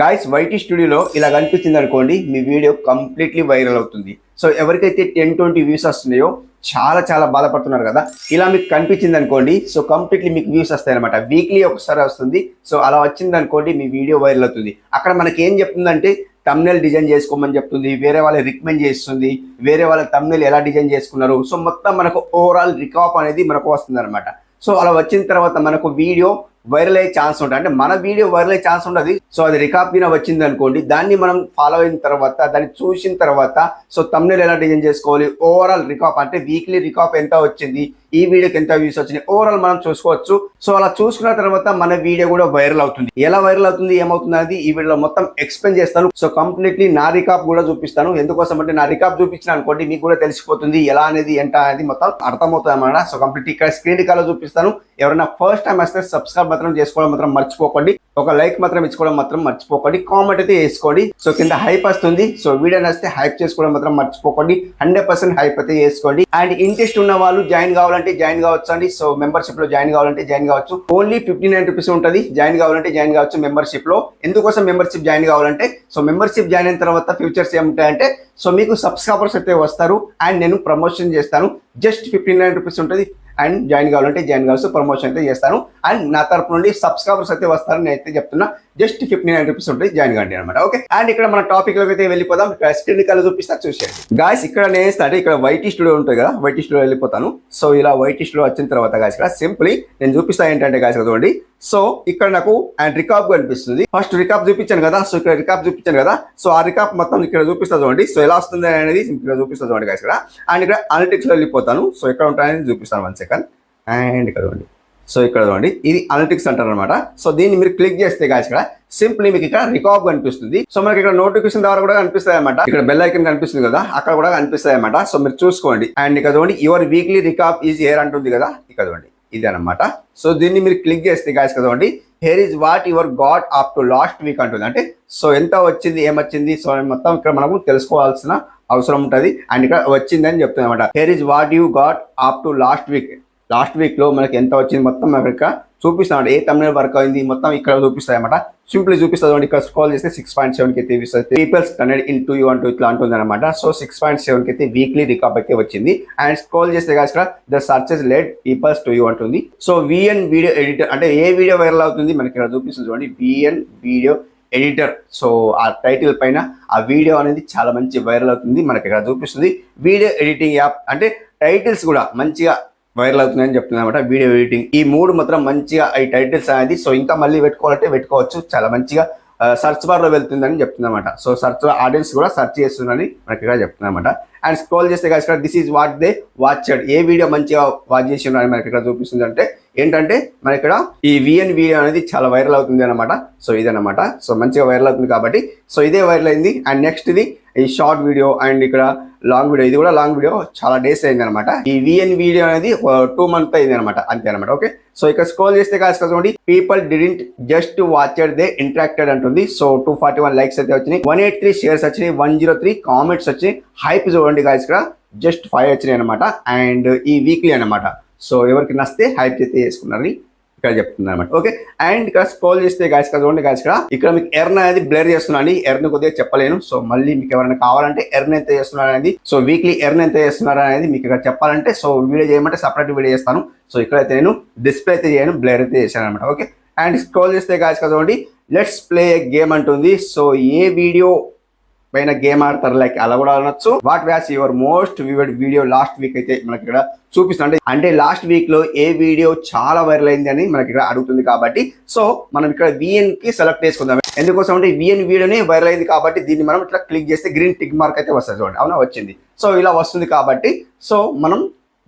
Guys YT స్టూడియోలో ఇలా కనిపిస్తుంది అనుకోండి మీ వీడియో కంప్లీట్లీ వైరల్ అవుతుంది. సో ఎవరికైతే టెన్ ట్వంటీ వ్యూస్ వస్తున్నాయో చాలా చాలా బాధపడుతున్నారు కదా ఇలా మీకు కనిపించింది అనుకోండి సో కంప్లీట్లీ మీకు వ్యూస్ వస్తాయి అనమాట వీక్లీ ఒకసారి వస్తుంది సో అలా వచ్చింది అనుకోండి మీ వీడియో వైరల్ అవుతుంది. అక్కడ మనకి ఏం చెప్తుందంటే తమ్నెల్ డిజైన్ చేసుకోమని చెప్తుంది వేరే వాళ్ళకి రికమెండ్ చేస్తుంది వేరే వాళ్ళ తమ్నెల్ ఎలా డిజైన్ చేసుకున్నారు. సో మొత్తం మనకు ఓవరాల్ రికాప్ అనేది మనకు వస్తుంది అనమాట సో అలా వచ్చిన తర్వాత మనకు వీడియో వైరల్ అయ్యే ఛాన్స్ ఉంటుంది. అంటే మన వీడియో వైరల్ అయ్యే ఛాన్స్ ఉండదు. సో అది రికాప్ మీద వచ్చింది అనుకోండి దాన్ని మనం ఫాలో అయిన తర్వాత దాన్ని చూసిన తర్వాత సో తమ్నెల్ ఎలా డిజైన్ చేసుకోవాలి ఓవరాల్ రికాప్ అంటే వీక్లీ రికాప్ ఎంత వచ్చింది ఈ వీడియోకి ఎంత వ్యూస్ వచ్చినాయి ఓవరాల్ మనం చూసుకోవచ్చు. సో అలా చూసుకున్న తర్వాత మన వీడియో కూడా వైరల్ అవుతుంది. ఎలా వైరల్ అవుతుంది ఏమవుతుంది అది ఈ వీడియోలో మొత్తం ఎక్స్ప్లెయిన్ చేస్తాను. సో కంప్లీట్లీ నా రికాప్ కూడా చూపిస్తాను. ఎందుకోసం అంటే నా రికాప్ చూపించిన అనుకోండి మీకు కూడా తెలిసిపోతుంది ఎలా అనేది ఎంత అనేది మొత్తం అర్థమవుతుంది అన్నమాట. సో కంప్లీట్ ఇక్కడ స్క్రీన్ కాలో చూపిస్తాను. ఎవరైనా ఫస్ట్ టైం వస్తే సబ్స్క్రైబ్ మాత్రం చేసుకోవడం మాత్రం మర్చిపోకండి. ఒక లైక్ మాత్రం ఇచ్చుకోవడం మాత్రం మర్చిపోకండి. కామెంట్ అయితే వేసుకోండి. సో కింద హైప్ వస్తుంది. సో వీడియో నచ్చితే హైప్ చేసుకోవడం మాత్రం మర్చిపోకండి. హండ్రెడ్ పర్సెంట్ హైప్ అయితే చేసుకోండి అండ్ ఇంట్రెస్ట్ ఉన్న వాళ్ళు జాయిన్ కావాలంటే జాయిన్ కావచ్చు అండి. సో మెంబర్షిప్లో జాయిన్ కావాలంటే జాయిన్ కావచ్చు. ఓన్లీ ఫిఫ్టీ నైన్ రూపీస్ ఉంటుంది. జాయిన్ కావాలంటే జాయిన్ కావచ్చు మెంబర్షిప్లో. ఎందుకోసం మెంబర్షిప్ జాయిన్ కావాలంటే? సో మెంబర్షిప్ జాయిన్ అయిన తర్వాత ఫ్యూచర్స్ ఏముంటాయంటే? సో మీకు సబ్స్క్రైబర్స్ అయితే వస్తారు. అండ్ నేను ప్రమోషన్ చేస్తాను. జస్ట్ ఫిఫ్టీ నైన్ రూపీస్ ఉంటుంది. అండ్ జాయిన్ కావాలంటే జాయిన్ కావచ్చు ప్రమోషన్ అయితే చేస్తాను. అండ్ నా తరపు నుండి సబ్స్క్రైబర్స్ అయితే వస్తారని నేను అయితే చెప్తున్నా. జస్ట్ ఫిఫ్టీ నైన్ రూపీస్ ఉంటుంది జాయిన్ కండి అనమాట ఓకే? అండ్ ఇక్కడ మన టాపిక్లోకి అయితే వెళ్ళిపోదాం. ఇక్కడ స్క్రీన్ కలర్ చూపిస్తా చూసేయండి. గాయస్ ఇక్కడ నేను ఇక్కడ వైటీ స్టూడియో ఉంటుంది కదా? వైటీ స్టూడియో వెళ్ళిపోతాను. సో ఇలా వైటీ స్టూడియో వచ్చిన తర్వాత గాయస్ ఇక్కడ సింప్లీ నేను చూపిస్తా ఏంటంటే గాయస్ చూడండి సో ఇక్కడ నాకు అండ్ రికాప్ కనిపిస్తుంది. ఫస్ట్ రికాప్ చూపించాను కదా? సో ఇక్కడ రికాప్ చూపించాను కదా? సో ఆ రికాప్ మొత్తం ఇక్కడ చూపిస్తా చూడండి. సో ఎలా వస్తుంది అనేది ఇక్కడ చూపిస్తా చూడండి గాయస్ ఇక్కడ. అండ్ ఇక్కడ అనలిటిక్స్లో వెళ్ళిపోతాను. సో ఎక్కడ ఉంటాయని చూపిస్తాను వన్ సెకండ్ అండ్ ఇక్కడ చూడండి. సో ఇక్కడ చూడండి ఇది అనలిటిక్స్ అంటారు అనమాట సో దీన్ని మీరు క్లిక్ చేస్తే కాదు ఇక్కడ సింప్లీ మీకు ఇక్కడ రికార్డ్ కనిపిస్తుంది. సో మనకి ఇక్కడ నోటిఫికేషన్ ద్వారా కూడా కనిపిస్తాయి అనమాట ఇక్కడ బెల్ ఐకన్ కనిపిస్తుంది కదా అక్కడ కూడా కనిపిస్తాయి అనమాట సో మీరు చూసుకోండి. అండ్ ఇక్కడ చూడండి your weekly recap is here అంటుంది కదా ఇక్కడ చూడండి ఇది అనమాట సో దీన్ని మీరు క్లిక్ చేస్తే గాయస్ కదండి here is what your got up to last week అంటుంది. అంటే సో ఎంత వచ్చింది ఏమొచ్చింది సో మొత్తం ఇక్కడ మనము తెలుసుకోవాల్సిన అవసరం ఉంటుంది. అండ్ ఇక్కడ వచ్చిందని చెప్తుంది అనమాట here is what you got up to last week last వీక్లో మనకి ఎంత వచ్చింది మొత్తం మనకి ఇక్కడ చూపిస్తాం ఏ తమిళ వర్క్ అయింది మొత్తం ఇక్కడ చూపిస్తాయి అనమాట సింప్లీ చూపిస్తుంది ఇక్కడ స్క్రోల్ చేస్తే సిక్స్ పాయింట్ సెవెన్కి అయితే చూపిస్తుంది peoples hundred in to you అంటూ ఇట్లా అంటుంది అనమాట సో సిక్స్ పాయింట్ సెవెన్కి అయితే వీక్లీ రికాప్ అయితే వచ్చింది. అండ్ స్క్రోల్ చేస్తే కాదు ఇక్కడ the searches led peoples to you అంటుంది. సో విఎన్ వీడియో ఎడిటర్ అంటే ఏ వీడియో వైరల్ అవుతుంది? మనకి ఇక్కడ చూపిస్తుంది చూడండి. విఎన్ వీడియో ఎడిటర్ సో ఆ టైటిల్ పైన ఆ వీడియో అనేది చాలా మంచి వైరల్ అవుతుంది. మనకి ఇక్కడ చూపిస్తుంది. వీడియో ఎడిటింగ్ యాప్ అంటే టైటిల్స్ కూడా మంచిగా వైరల్ అవుతుందని చెప్తుంది అనమాట వీడియో ఎడిటింగ్. ఈ మూడు మాత్రం మంచిగా ఈ టైటిల్స్ అనేది సో ఇంకా మళ్ళీ పెట్టుకోవాలంటే పెట్టుకోవచ్చు. చాలా మంచిగా సర్చ్ బార్లో వెళ్తుందని చెప్తుంది అనమాట సో సర్చ్ ఆడియన్స్ కూడా సర్చ్ చేస్తుందని మనకి ఇక్కడ చెప్తుంది అనమాట అండ్ స్క్రోల్ చేస్తే కదా this is what they watched A video మంచిగా వాచ్ చేసి ఉన్నారని మనకి ఇక్కడ చూపిస్తుంది అంటే ఏంటంటే మన ఇక్కడ ఈ విఎన్ వీడియో అనేది చాలా వైరల్ అవుతుంది అనమాట సో ఇదనమాట సో మంచిగా వైరల్ అవుతుంది కాబట్టి సో ఇదే వైరల్ అయింది. అండ్ నెక్స్ట్ ఇది ఈ షార్ట్ వీడియో అండ్ ఇక్కడ లాంగ్ వీడియో ఇది కూడా లాంగ్ వీడియో చాలా డేస్ అయింది అనమాట ఈ విఎన్ వీడియో అనేది టూ మంత్ అయింది అనమాట అంతే అనమాట ఓకే? సో ఇక్కడ స్క్రోల్ చేస్తే కాదు చూడండి people didn't just watched they interacted అంటుంది. So two forty one likes అయితే వచ్చినాయి వన్ ఎయిట్ త్రీ షేర్స్ వచ్చినాయి వన్ జీరో త్రీ కామెంట్స్ వచ్చినాయి. హైప్ చూడండి గాయస్ ఇక్కడ జస్ట్ ఫైవ్ వచ్చినాయి అనమాట అండ్ ఈ వీక్లీ అనమాట సో ఎవరికి నస్తే హైప్ అయితే చేసుకున్నారు. ఇక్కడ చెప్తుంది అనమాట ఓకే అండ్ ఇక్కడ స్క్రోల్ చేస్తే గాయస్ ఇక్కడ చూడండి గాయస్ ఇక్కడ ఇక్కడ మీకు ఎర్న్ అనేది బ్లర్ చేస్తున్నాను ఎర్న్ కొద్దిగా చెప్పలేను. సో మళ్ళీ మీకు ఎవరైనా కావాలంటే ఎర్న్ ఎంత చేస్తున్నారు అనేది సో వీక్లీ ఎర్న్ ఎంత చేస్తున్నారు అనేది మీకు ఇక్కడ చెప్పాలంటే సో వీడియో చేయమంటే సపరేట్ వీడియో చేస్తాను. సో ఇక్కడైతే నేను డిస్ప్లే అయితే చేయను బ్లర్ అయితే చేశాను అనమాట ఓకే అండ్ స్క్రోల్ చేస్తే గాయస్ కదా చూడండి లెట్స్ ప్లే గేమ్ అంటుంది. సో ఏ వీడియో పైన గేమ్ ఆడతారు లైక్ అలా కూడా అనొచ్చు. What was your most viewed video last week అయితే మనకి ఇక్కడ చూపిస్తుంది అంటే లాస్ట్ వీక్లో ఏ వీడియో చాలా వైరల్ అయింది అని మనకి ఇక్కడ అడుగుతుంది కాబట్టి సో మనం ఇక్కడ విఎన్కి సెలెక్ట్ చేసుకుందాం. ఎందుకోసం అంటే విఎన్ వీడియోనే వైరల్ అయింది కాబట్టి దీన్ని మనం ఇట్లా క్లిక్ చేస్తే గ్రీన్ టిక్ మార్క్ అయితే వస్తుంది చూడండి. అవునా? వచ్చింది. సో ఇలా వస్తుంది కాబట్టి సో మనం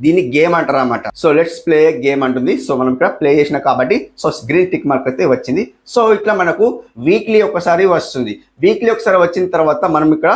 దీన్ని గేమ్ అంటారు అనమాట సో లెట్స్ ప్లే గేమ్ అంటుంది. సో మనం ఇక్కడ ప్లే చేసిన కాబట్టి సో గ్రీన్ టిక్ మార్క్ అయితే వచ్చింది. సో ఇట్లా మనకు వీక్లీ ఒకసారి వస్తుంది. వీక్లీ ఒకసారి వచ్చిన తర్వాత మనం ఇక్కడ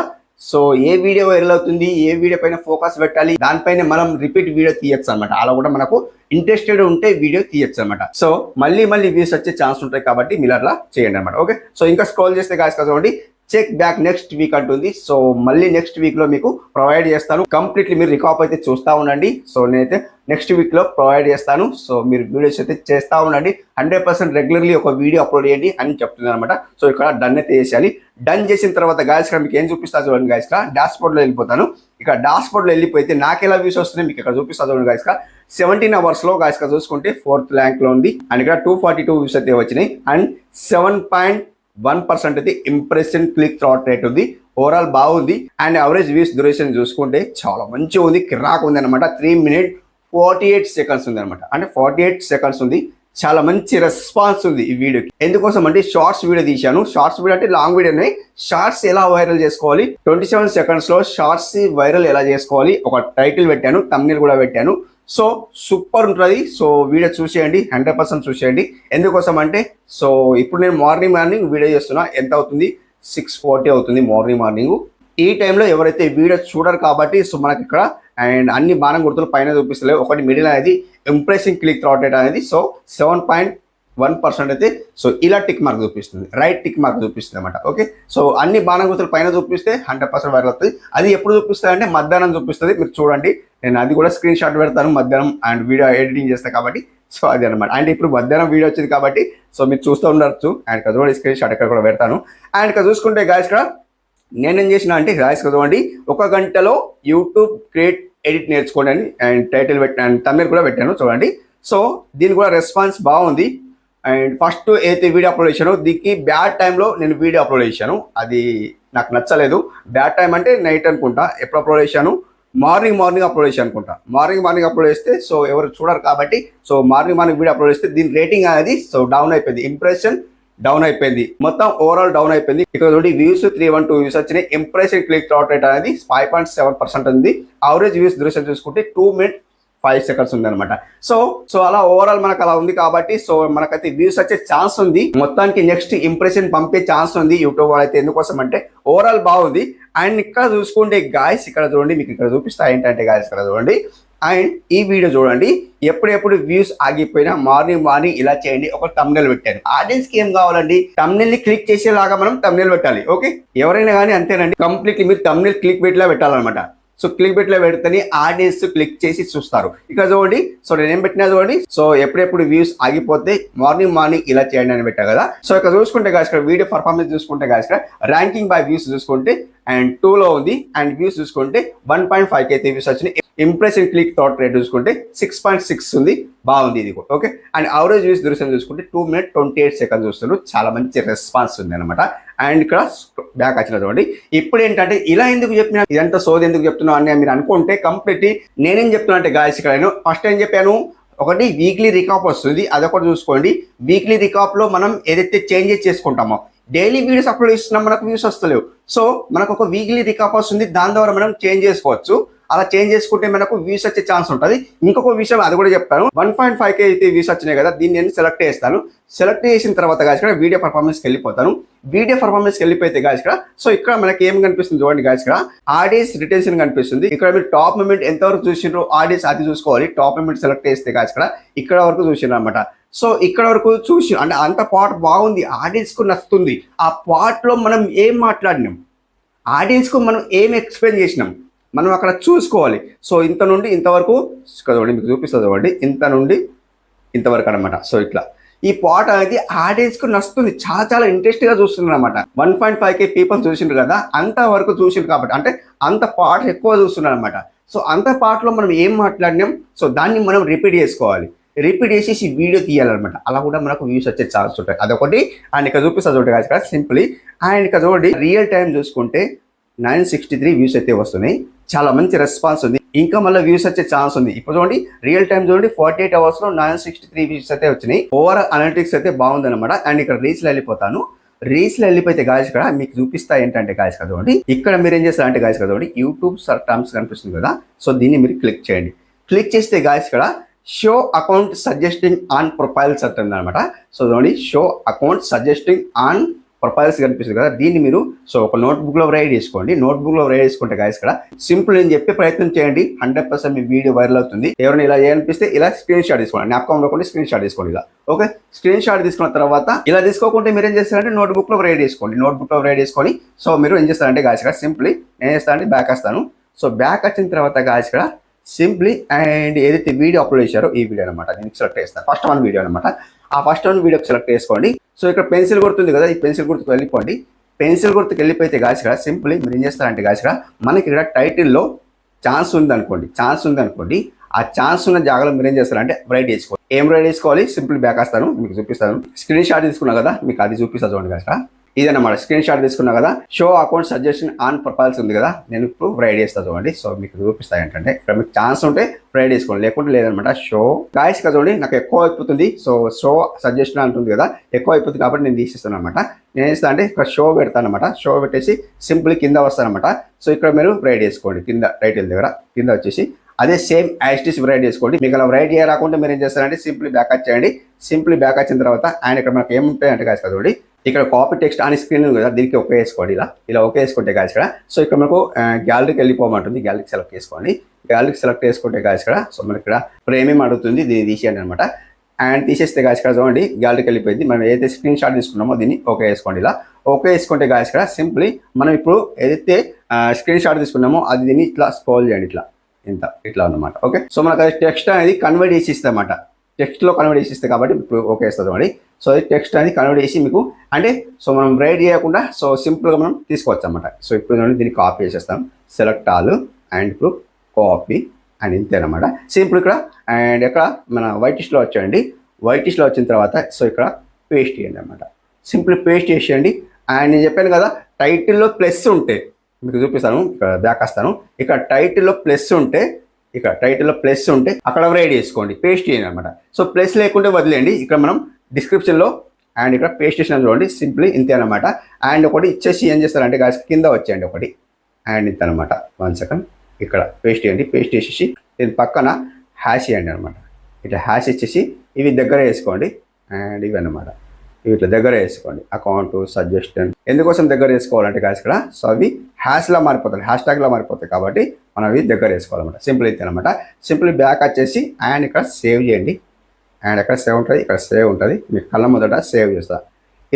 సో ఏ వీడియో వైరల్ అవుతుంది ఏ వీడియో పైన ఫోకస్ పెట్టాలి దానిపైన మనం రిపీట్ వీడియో తీయచ్చు అనమాట అలా కూడా మనకు ఇంట్రెస్టెడ్ ఉంటే వీడియో తీయచ్చు అనమాట సో మళ్ళీ మళ్ళీ వ్యూస్ వచ్చే ఛాన్స్ ఉంటాయి కాబట్టి మీరు అట్లా చేయండి అనమాట ఓకే సో ఇంకా స్క్రోల్ చేస్తే కాదు చూడండి. చెక్ బ్యాక్ నెక్స్ట్ వీక్ అంటుంది. సో మళ్ళీ నెక్స్ట్ వీక్లో మీకు ప్రొవైడ్ చేస్తాను. కంప్లీట్లీ మీరు రికాప్ అయితే చూస్తూ ఉండండి. సో నేనైతే నెక్స్ట్ వీక్లో ప్రొవైడ్ చేస్తాను. సో మీరు వీడియోస్ అయితే చేస్తూ ఉండండి. హండ్రెడ్ పర్సెంట్ రెగ్యులర్లీ ఒక వీడియో అప్లోడ్ చేయండి అని చెప్తుంది అనమాట సో ఇక్కడ డన్ అయితే చేసేయాలి. డన్ చేసిన తర్వాత గాయస్ ఇక్కడ మీకు ఏం చూపిస్తా చూడండి గాయస్ ఇక్కడ డాష్ బోర్డ్లో వెళ్ళిపోతాను. ఇక్కడ డాష్ బోర్డ్లో వెళ్ళిపోతే నాకు ఎలా వ్యూస్ వస్తున్నాయి మీకు ఇక్కడ చూపిస్తా చూడండి గాయస్ ఇక్కడ సెవెంటీన్ అవర్స్లో గాయస్ ఇక్కడ చూసుకుంటే ఫోర్త్ ర్యాంక్లో ఉంది. అండ్ ఇక్కడ టూ ఫార్టీ టూ వ్యూస్ అయితే వచ్చినాయి. And seven point one percent అయితే ఇంప్రెషన్ క్లిక్ థ్రాట్ రేట్ ఉంది. ఓవరాల్ బాగుంది. అండ్ అవరేజ్ వ్యూస్ డ్యూరేషన్ చూసుకుంటే చాలా మంచిగా ఉంది. కిరాక్ ఉంది అనమాట three minute forty eight seconds ఉంది అనమాట అంటే ఫార్టీ ఎయిట్ సెకండ్స్ ఉంది. చాలా మంచి రెస్పాన్స్ ఉంది ఈ వీడియోకి ఎందుకోసం అంటే షార్ట్స్ వీడియో తీశాను. షార్ట్స్ వీడియో అంటే లాంగ్ వీడియోనే షార్ట్స్ ఎలా వైరల్ చేసుకోవాలి? ట్వంటీ సెవెన్ సెకండ్స్లో షార్ట్స్ వైరల్ ఎలా చేసుకోవాలి? ఒక టైటిల్ పెట్టాను. తమ్మిల్ కూడా పెట్టాను. సో సూపర్ ఉంటుంది. సో వీడియో చూసేయండి హండ్రెడ్ పర్సెంట్ చూసేయండి. ఎందుకోసం అంటే సో ఇప్పుడు నేను మార్నింగ్ మార్నింగ్ వీడియో చేస్తున్నా ఎంత అవుతుంది? సిక్స్ ఫార్టీ అవుతుంది మార్నింగ్ మార్నింగ్. ఈ టైంలో ఎవరైతే వీడియో చూడరు కాబట్టి సో మనకి ఇక్కడ అండ్ అన్ని బాణం గుర్తులు పైన చూపిస్తలేవు ఒకటి మిడిల్ అనేది ఇంప్రెసింగ్ క్లిక్ థ్రాట్ రేట్ అనేది so seven point one percent అయితే సో ఇలా టిక్ మార్క్ చూపిస్తుంది. రైట్ టిక్ మార్క్ చూపిస్తుంది అనమాట ఓకే? సో అన్ని బాణం గుర్తులు పైన చూపిస్తే హండ్రెడ్ పర్సెంట్ వైరల్ అవుతుంది. అది ఎప్పుడు చూపిస్తుంది అంటే మధ్యాహ్నం చూపిస్తుంది. మీరు చూడండి. నేను అది కూడా స్క్రీన్ షాట్ పెడతాను మధ్యాహ్నం అండ్ వీడియో ఎడిటింగ్ చేస్తాను కాబట్టి. సో అది అనమాట అండ్ ఇప్పుడు మధ్యాహ్నం వీడియో వచ్చింది కాబట్టి సో మీరు చూస్తూ ఉండొచ్చు. అండ్ ఇక్కడ చూడండి స్క్రీన్ షాట్ ఇక్కడ కూడా పెడతాను. అండ్ ఇక్కడ చూసుకుంటే గాయస్ ఇక్కడ నేనేం చేసిన అంటే గాయస్ చదవండి ఒక గంటలో యూట్యూబ్ క్రియేట్ ఎడిట్ నేర్చుకోండి అండ్ టైటిల్ పెట్టాను తమిళ కూడా పెట్టాను చూడండి. సో దీని కూడా రెస్పాన్స్ బాగుంది. అండ్ ఫస్ట్ ఏదైతే వీడియో అప్లోడ్ చేశానో దీనికి బ్యాడ్ టైంలో నేను వీడియో అప్లోడ్ చేశాను. అది నాకు నచ్చలేదు. బ్యాడ్ టైం అంటే నైట్ అనుకుంటా ఎప్పుడు అప్లోడ్ చేశాను? మార్నింగ్ మార్నింగ్ అప్లోడ్ చేశాను అనుకుంటా. మార్నింగ్ మార్నింగ్ అప్లోడ్ చేస్తే సో ఎవరు చూడరు కాబట్టి so morning morning video upload చేస్తే దీని రేటింగ్ అనేది సో డౌన్ అయిపోయింది. ఇంప్రెషన్ డౌన్ అయిపోయింది. మొత్తం ఓవరాల్ డౌన్ అయిపోయింది. ఇక్కడ చూడండి views three one two views వచ్చినాయి. ఇంప్రెషన్ క్లిక్ థ్రాట్ రేట్ అనేది ఫైవ్ పాయింట్ సెవెన్ పర్సెంట్ ఉంది. అవరేజ్ వ్యూస్ దృశ్యం చూసుకుంటే టూ మినిట్ ఫైవ్ సెకండ్స్ ఉంది అనమాట సో సో అలా ఓవరాల్ మనకు అలా ఉంది కాబట్టి సో మనకైతే వ్యూస్ వచ్చే ఛాన్స్ ఉంది. మొత్తానికి నెక్స్ట్ ఇంప్రెషన్ పంపే ఛాన్స్ ఉంది యూట్యూబ్ వాళ్ళైతే ఎందుకోసం అంటే ఓవరాల్ బాగుంది. అండ్ ఇక్కడ చూసుకుంటే గాయస్ ఇక్కడ చూడండి మీకు ఇక్కడ చూపిస్తా ఏంటంటే గాయస్ ఇక్కడ చూడండి. అండ్ ఈ వీడియో చూడండి ఎప్పుడెప్పుడు వ్యూస్ ఆగిపోయినా మార్నింగ్ మార్నింగ్ ఇలా చేయండి. ఒక తమ్నెల్ పెట్టాను ఆడియన్స్కి ఏం కావాలండి? తమ్నెల్ని క్లిక్ చేసేలాగా మనం తమ్నెల్ పెట్టాలి. ఓకే ఎవరైనా కానీ అంతేనండి. కంప్లీట్లీ మీరు తమ్నెల్ క్లిక్ పెట్టేలా పెట్టాలన్నమాట. సో క్లిక్ బెట్లో పెడితేనే ఆడియన్స్ క్లిక్ చేసి చూస్తారు. ఇక చూడండి సో నేనేం పెట్టినా చూడండి సో ఎప్పుడెప్పుడు వ్యూస్ ఆగిపోతే మార్నింగ్ మార్నింగ్ ఇలా చేయండి అని పెట్టా కదా. సో ఇక్కడ చూసుకుంటే గాయస్ ఇక్కడ వీడియో పర్ఫార్మెన్స్ చూసుకుంటే గాయస్ ఇక్కడ ర్యాంకింగ్ బై వ్యూస్ చూసుకుంటే అండ్ టూలో ఉంది. అండ్ వ్యూస్ చూసుకుంటే one point five K views వచ్చినాయి. ఇంప్రెసివ్ క్లిక్ థాట్ రేట్ చూసుకుంటే సిక్స్ పాయింట్ సిక్స్ ఉంది. బాగుంది ఇది కూడా. ఓకే అండ్ అవరేజ్ వ్యూస్ దృశ్యం చూసుకుంటే two minute twenty eight seconds చూస్తున్నారు. చాలా మంచి రెస్పాన్స్ ఉంది అనమాట అండ్ ఇక్కడ బ్యాక్ వచ్చిన చూడండి. ఇప్పుడు ఏంటంటే ఇలా ఎందుకు చెప్పినా ఇదంతా సోది ఎందుకు చెప్తున్నావు అని మీరు అనుకుంటే కంప్లీట్లీ నేనేం చెప్తున్నా అంటే గాయస్ ఇక్కడ నేను ఫస్ట్ ఏం చెప్పాను? ఒకటి వీక్లీ రికాప్ వస్తుంది. అదొకటి చూసుకోండి. వీక్లీ రికాప్లో మనం ఏదైతే చేంజెస్ చేసుకుంటామో డైలీ వీడియోస్ అప్లోడ్ చేస్తున్నాం మనకు వ్యూస్ వస్తలేవు. సో మనకు ఒక వీక్లీ రికాప్ వస్తుంది దాని ద్వారా మనం చేంజ్ చేసుకోవచ్చు. అలా చేంజ్ చేసుకుంటే మనకు వ్యూస్ వచ్చే ఛాన్స్ ఉంటుంది. ఇంకొక విషయం అది కూడా చెప్తాను వన్ పాయింట్ ఫైవ్ కే అయితే వ్యూస్ వచ్చినాయి కదా దీన్ని నేను సెలెక్ట్ చేస్తాను. సెలెక్ట్ చేసిన తర్వాత గాయస్ ఇక్కడ వీడియో పర్ఫార్మెన్స్కి వెళ్ళిపోతాను. వీడియో పర్ఫార్మెన్స్కి వెళ్ళిపోతే గాయస్ ఇక్కడ సో ఇక్కడ మనకి ఏం కనిపిస్తుంది చూడండి గాయస్ ఇక్కడ. ఆడియన్స్ రిటెన్షన్ కనిపిస్తుంది. ఇక్కడ మీరు టాప్ మూమెంట్ ఎంతవరకు చూసిండ్రు ఆడియన్స్ అది చూసుకోవాలి. టాప్ మూమెంట్ సెలెక్ట్ చేస్తే గాయస్ ఇక్కడ ఇక్కడ వరకు చూసిండ్రు అనమాట సో ఇక్కడ వరకు చూసి అంటే అంత పాట బాగుంది ఆడియన్స్కు నచ్చుతుంది. ఆ పాటలో మనం ఏం మాట్లాడినాం? ఆడియన్స్కు మనం ఏం ఎక్స్ప్లెయిన్ చేసినాం? మనం అక్కడ చూసుకోవాలి. సో ఇంత నుండి ఇంతవరకు చదవండి మీకు చూపిస్తుంది చూడండి ఇంత నుండి ఇంతవరకు అనమాట సో ఇట్లా. ఈ పాట అనేది ఆడియన్స్కు నచ్చుతుంది. చాలా చాలా ఇంట్రెస్టింగ్గా చూస్తున్నారు అనమాట one point five K people చూసిండ్రు కదా అంత వరకు చూసిండ్రు కాబట్టి. అంటే అంత పాట ఎక్కువ చూస్తున్నారు అనమాట సో అంత పాటలో మనం ఏం మాట్లాడినాం? సో దాన్ని మనం రిపీట్ చేసుకోవాలి. రిపీట్ చేసేసి వీడియో తీయాలన్నమాట. అలా కూడా మనకు వ్యూస్ వచ్చే ఛాన్స్ ఉంటాయి. అదొకటి. అండ్ ఇక్కడ చూపిస్తా చూడండి కదా సింప్లీ. అండ్ ఇక్కడ చూడండి రియల్ టైం చూసుకుంటే నైన్ సిక్స్టీ త్రీ వ్యూస్ అయితే వస్తున్నాయి. చాలా మంచి రెస్పాన్స్ ఉంది. ఇంకా మళ్ళీ వ్యూస్ వచ్చే ఛాన్స్ ఉంది. ఇప్పుడు చూడండి రియల్ టైం చూడండి ఫార్టీ ఎయిట్ అవర్స్లో నైన్ సిక్స్టీ త్రీ వ్యూస్ అయితే వచ్చినాయి. ఓవర్ అనలిటిక్స్ అయితే బాగుంది అనమాట అండ్ ఇక్కడ రీల్స్ వెళ్ళిపోతాను. రీచ్లో వెళ్ళిపోతే గాయస్ కదా మీకు చూపిస్తా ఏంటంటే గాయస్ కదా చూడండి. ఇక్కడ మీరు ఏం చేస్తారు అంటే గాయస్ కదా చూడండి యూట్యూబ్ సర్ టర్మ్స్ కనిపిస్తుంది కదా. సో దీన్ని మీరు క్లిక్ చేయండి. క్లిక్ చేస్తే గాయస్ కదా show account suggesting on profiles అంటుంది అనమాట సో చూడండి show account suggesting on profiles కనిపిస్తుంది కదా. దీన్ని మీరు సో ఒక నోట్బుక్లో రైడ్ చేసుకోండి. నోట్బుక్లో రైడ్ చేసుకుంటే గాయస్ ఇక్కడ సింపుల్ నేను చెప్పే ప్రయత్నం చేయండి. హండ్రెడ్ పర్సెంట్ మీ వీడియో వైరల్ అవుతుంది. ఎవరైనా ఇలా చేయాలనిపిస్తే ఇలా స్క్రీన్ షాట్ తీసుకోండి. జ్ఞాపకం కూడా స్క్రీన్ షాట్ తీసుకోండి ఇలా. ఓకే స్క్రీన్ షాట్ తీసుకున్న తర్వాత ఇలా తీసుకోకుంటే మీరు ఏం చేస్తారంటే నోట్బుక్లో రైడ్ చేసుకోండి. నోట్బుక్లో రైడ్ చేసుకొని సో మీరు ఏం చేస్తారంటే గాయస్ ఇక్కడ సింప్లీ నేను చేస్తానంటే బ్యాక్ వస్తాను. సో బ్యాక్ వచ్చిన తర్వాత గాయస్ ఇక్కడ సింప్లీ అండ్ ఏదైతే వీడియో అప్లోడ్ చేశారో ఈ వీడియో అనమాట నేను సెలెక్ట్ చేస్తాను. ఫస్ట్ వన్ వీడియో అనమాట ఆ ఫస్ట్ వన్ వీడియోకి సెలెక్ట్ చేసుకోండి. సో ఇక్కడ పెన్సిల్ గుర్తుంది కదా ఈ పెన్సిల్ గుర్తుకు వెళ్ళిపోండి. పెన్సిల్ గుర్తుకు వెళ్ళిపోయితే గాయస్ ఇక్కడ సింప్లీ మీరు ఏం చేస్తారంటే గాయస్ ఇక్కడ మనకి ఇక్కడ టైటిల్లో ఛాన్స్ ఉంది అనుకోండి ఛాన్స్ ఉంది అనుకోండి ఆ ఛాన్స్ ఉన్న జాగాలో మీరు ఏం చేస్తారంటే రైట్ చేసుకోవాలి. ఏం రైట్ చేసుకోవాలి? సింపుల్ బ్యాక్ వస్తాను. మీకు చూపిస్తాను. స్క్రీన్ షాట్ తీసుకున్నా కదా మీకు అది చూపిస్తా చూడండి కదా ఇదన్నమాట స్క్రీన్ షాట్ తీసుకున్నా కదా show account suggestion on profiles ఉంది కదా నేను ఇప్పుడు రైడ్ చేస్తా చూడండి. సో మీకు చూపిస్తాయి ఏంటంటే ఇక్కడ మీకు ఛాన్స్ ఉంటే రైడ్ చేసుకోండి లేకుంటే లేదనమాట షో గాయస్ కదా చూడండి నాకు ఎక్కువ అయిపోతుంది. సో షో సజెషన్ అంటుంది కదా ఎక్కువ అయిపోతుంది కాబట్టి నేను తీసిస్తాను అనమాట నేను చేస్తా అంటే ఇక్కడ షో పెడతాను అనమాట షో పెట్టేసి సింపుల్ కింద వస్తానమాట సో ఇక్కడ మీరు రైడ్ చేసుకోండి కింద టైటిల్ దగ్గర కింద వచ్చేసి. అదే సేమ్ యాస్టిస్ వెరైట్ చేసుకోండి మీకు అలా రైడ్ చేయరాకుండా మీరు ఏం చేస్తారంటే సింప్లీ బ్యాక్ వచ్చేయండి సింప్లీ బ్యాక్ వచ్చిన తర్వాత ఆయన ఇక్కడ మనకి ఏముంటాయి అంటే కాదు చూడండి. ఇక్కడ కాపీ టెక్స్ట్ ఆన్ స్క్రీన్ కదా దీనికి ఒకే వేసుకోండి ఇలా. ఇలా ఒకే వేసుకుంటే కాదు ఇక్కడ సో ఇక్కడ మనకు గ్యాలరీకి వెళ్ళిపోమంటుంది. గ్యాలరీకి సెలెక్ట్ చేసుకోండి. గ్యాలరీకి సెలెక్ట్ చేసుకుంటే కాదు ఇక్కడ సో మనకి ఇక్కడ ప్రేమేం అడుగుతుంది దీన్ని తీసేయండి అనమాట అండ్ తీసేస్తే గాయస్ ఇక్కడ చూడండి గ్యాలరీకి వెళ్ళిపోయింది. మనం ఏదైతే స్క్రీన్ షాట్ తీసుకున్నామో దీన్ని ఓకే వేసుకోండి ఇలా. ఓకే వేసుకుంటే గాయస్ ఇక్కడ సింప్లీ మనం ఇప్పుడు ఏదైతే స్క్రీన్ షాట్ తీసుకున్నామో అది దీన్ని ఇట్లా స్క్రోల్ చేయండి ఇట్లా. ఇంత ఇట్లా అనమాట ఓకే సో మనకు అది టెక్స్ట్ అనేది కన్వర్ట్ చేసి ఇస్తామన్నమాట టెక్స్ట్లో కన్వర్ట్ చేసి ఇస్తే కాబట్టి ఇప్పుడు ఓకే ఇస్తుంది అండి సో అది టెక్స్ట్ అనేది కన్వర్ట్ చేసి మీకు అంటే సో మనం రైడ్ చేయకుండా సో సింపుల్గా మనం తీసుకోవచ్చు అనమాట సో ఇప్పుడు దీన్ని కాపీ చేసేస్తాం సెలెక్ట్ ఆల్ అండ్ ఇప్పుడు కాపీ అండ్ ఇంతేనమాట సింపుల్ ఇక్కడ. అండ్ ఇక్కడ మన వైటిష్లో వచ్చేయండి. వైటిష్లో వచ్చిన తర్వాత సో ఇక్కడ పేస్ట్ చేయండి అనమాట సింపుల్ పేస్ట్ చేసేయండి. అండ్ నేను చెప్పాను కదా టైటిల్లో ప్లస్ ఉంటే మీకు చూపిస్తాను ఇక్కడ బ్యాక్ వస్తాను. ఇక్కడ టైటిల్లో ప్లస్ ఉంటే ఇక్కడ టైటిల్లో ప్లస్ ఉంటే అక్కడ రైడ్ చేసుకోండి పేస్ట్ చేయండి అనమాట సో ప్లస్ లేకుంటే వదిలేయండి. ఇక్కడ మనం డిస్క్రిప్షన్లో అండ్ ఇక్కడ పేస్ట్ చేసిన చూడండి సింప్లీ ఇంతే అనమాట అండ్ ఒకటి ఇచ్చేసి ఏం చేస్తారంటే గాస్ కింద వచ్చేయండి ఒకటి. అండ్ ఇంత అనమాట వన్ సెకండ్ ఇక్కడ పేస్ట్ చేయండి పేస్ట్ చేసేసి దీని పక్కన హ్యాష్ చేయండి అనమాట ఇట్లా హ్యాష్ ఇచ్చేసి ఇవి దగ్గర వేసుకోండి. అండ్ ఇవి అనమాట ఇట్లా దగ్గర వేసుకోండి. అకౌంట్ సజెషన్ ఎందుకోసం దగ్గర వేసుకోవాలంటే కాదు ఇక్కడ సో అవి హ్యాష్లా మారిపోతాయి. హ్యాష్ ట్యాగ్లా మారిపోతాయి కాబట్టి మనం అవి దగ్గర వేసుకోవాలన్నమాట. సింపుల్ అయితే అనమాట సింపుల్ బ్యాక్ వచ్చేసి అండ్ ఇక్కడ సేవ్ చేయండి. అండ్ ఎక్కడ సేవ్ ఉంటుంది? ఇక్కడ సేవ్ ఉంటుంది. మీ కళ్ళ మొదట సేవ్ చేస్తా.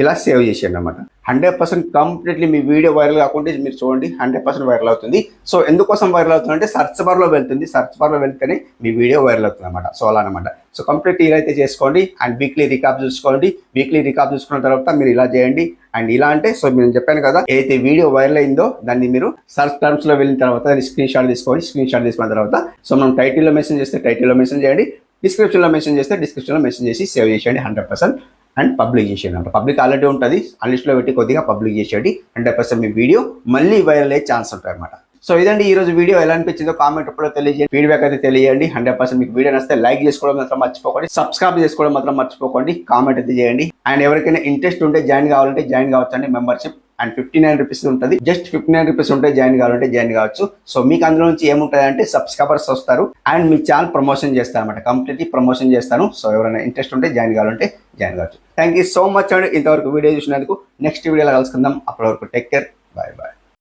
ఇలా సేవ్ చేసేయండి అనమాట హండ్రెడ్ పర్సెంట్ కంప్లీట్లీ మీ వీడియో వైరల్ కాకుండా మీరు చూడండి హండ్రెడ్ పర్సెంట్ వైరల్ అవుతుంది. సో ఎందుకోసం వైరల్ అవుతుందంటే సర్చ్ బార్లో వెళ్తుంది సర్చ్ బార్లో వెళ్తేనే మీ వీడియో వైరల్ అవుతుంది అనమాట సో అలా అనమాట సో కంప్లీట్ ఇలా అయితే చేసుకోండి అండ్ వీక్లీ రికాప్ చూసుకోండి. వీక్లీ రికాప్ చూసుకున్న తర్వాత మీరు ఇలా చేయండి. అండ్ ఇలా అంటే సో నేను చెప్పాను కదా ఏదైతే వీడియో వైరల్ అయిందో దాన్ని మీరు సర్చ్ టర్మ్స్లో వెళ్ళిన తర్వాత దాన్ని స్క్రీన్ షాట్ తీసుకోండి. స్క్రీన్ షాట్ తీసుకున్న తర్వాత సో మనం టైటిల్లో మెసేజ్ చేస్తే టైటిల్లో మెసేజ్ చేయండి. డిస్క్రిప్షన్లో మెన్షన్ చేస్తే డిస్క్రిప్షన్లో మెన్షన్ చేసి సేవ్ చేసేయండి హండ్రెడ్ పర్సెంట్. అండ్ పబ్లిక్ చేసేయండి అంటే. పబ్లిక్ ఆల్రెడీ ఉంటుంది. అన్లిస్ట్లో పెట్టి కొద్దిగా పబ్లిక్ చేసేయండి. హండ్రెడ్ పర్సెంట్ మీ వీడియో మళ్ళీ వైరల్ అయ్యే ఛాన్స్ ఉంటాయన్నమాట. సో ఇదండి ఈ రోజు వీడియో ఎలా అనిపించిందో కామెంట్ రూపంలో తెలియజేయండి. ఫీడ్బ్యాక్ అయితే తెలియజేయండి హండ్రెడ్ పర్సెంట్ మీకు వీడియో నచ్చితే లైక్ చేసుకోవడం మాత్రం మర్చిపోకండి. సబ్స్క్రైబ్ చేసుకోవడం మాత్రం మర్చిపోకండి. కామెంట్ అయితే చేయండి. అండ్ ఎవరికైనా ఇంట్రెస్ట్ ఉంటే జాయిన్ కావాలంటే join కావచ్చండి. Membership and fifty nine rupees ఉంటుంది. జస్ట్ ఫిఫ్టీ నైన్ రూపీస్ ఉంటే జాయిన్ కావాలంటే జాయిన్ కావచ్చు. సో మీకు అందులో నుంచి ఏముంటుంది అంటే సబ్స్క్రైబర్స్ వస్తారు. అండ్ మీ ఛానల్ ప్రమోషన్ చేస్తాను అనమాట కంప్లీట్లీ ప్రమోషన్ చేస్తాను. సో ఎవరైనా ఇంట్రెస్ట్ ఉంటే జాయిన్ కావాలంటే జాయిన్ కావచ్చు. థ్యాంక్ యూ సో మచ్ అండి. ఇంతవరకు వీడియో చూసినందుకు నెక్స్ట్ వీడియోలో కలుసుకుందాం. అప్పటి వరకు టేక్ కేర్ బాయ్ బాయ్